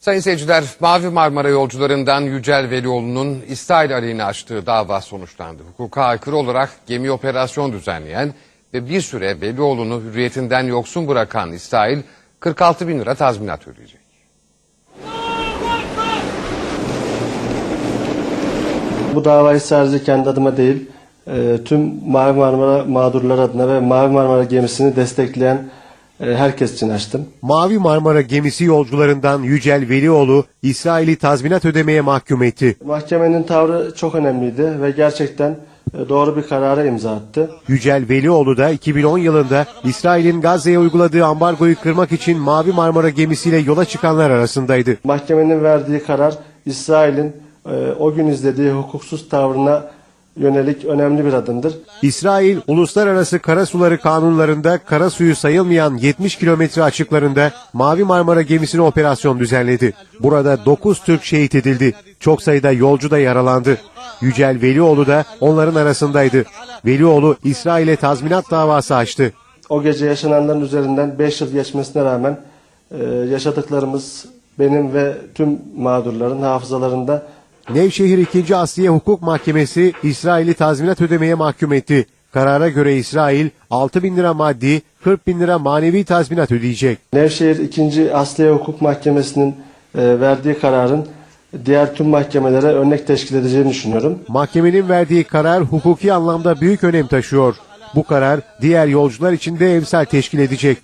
Sayın seyirciler, Mavi Marmara yolcularından Yücel Velioğlu'nun İsrail aleyhine açtığı dava sonuçlandı. Hukuka aykırı olarak gemi operasyon düzenleyen ve bir süre Velioğlu'nu hürriyetinden yoksun bırakan İsrail 46 bin lira tazminat ödeyecek. Bu davayı sadece kendi adıma değil, e, tüm Mavi Marmara mağdurlar adına ve Mavi Marmara gemisini destekleyen herkes için açtım. Mavi Marmara gemisi yolcularından Yücel Velioğlu İsrail'i tazminat ödemeye mahkum etti. Mahkemenin tavrı çok önemliydi ve gerçekten e, doğru bir karara imza attı. Yücel Velioğlu da 2010 yılında İsrail'in Gazze'ye uyguladığı ambargoyu kırmak için Mavi Marmara gemisiyle yola çıkanlar arasındaydı. Mahkemenin verdiği karar İsrail'in e, o gün izlediği hukuksuz tavrına yönelik önemli bir adımdır. İsrail, uluslararası karasuları kanunlarında kara suyu sayılmayan 70 kilometre açıklarında Mavi Marmara gemisine operasyon düzenledi. Burada 9 Türk şehit edildi. Çok sayıda yolcu da yaralandı. Yücel Velioğlu da onların arasındaydı. Velioğlu İsrail'e tazminat davası açtı. O gece yaşananların üzerinden 5 yıl geçmesine rağmen e, yaşadıklarımız benim ve tüm mağdurların hafızalarında Nevşehir 2. Asliye Hukuk Mahkemesi İsrail'i tazminat ödemeye mahkum etti. Karara göre İsrail 6 bin lira maddi, 40 bin lira manevi tazminat ödeyecek. Nevşehir 2. Asliye Hukuk Mahkemesi'nin e, verdiği kararın diğer tüm mahkemelere örnek teşkil edeceğini düşünüyorum. Mahkemenin verdiği karar hukuki anlamda büyük önem taşıyor. Bu karar diğer yolcular için de emsal teşkil edecek.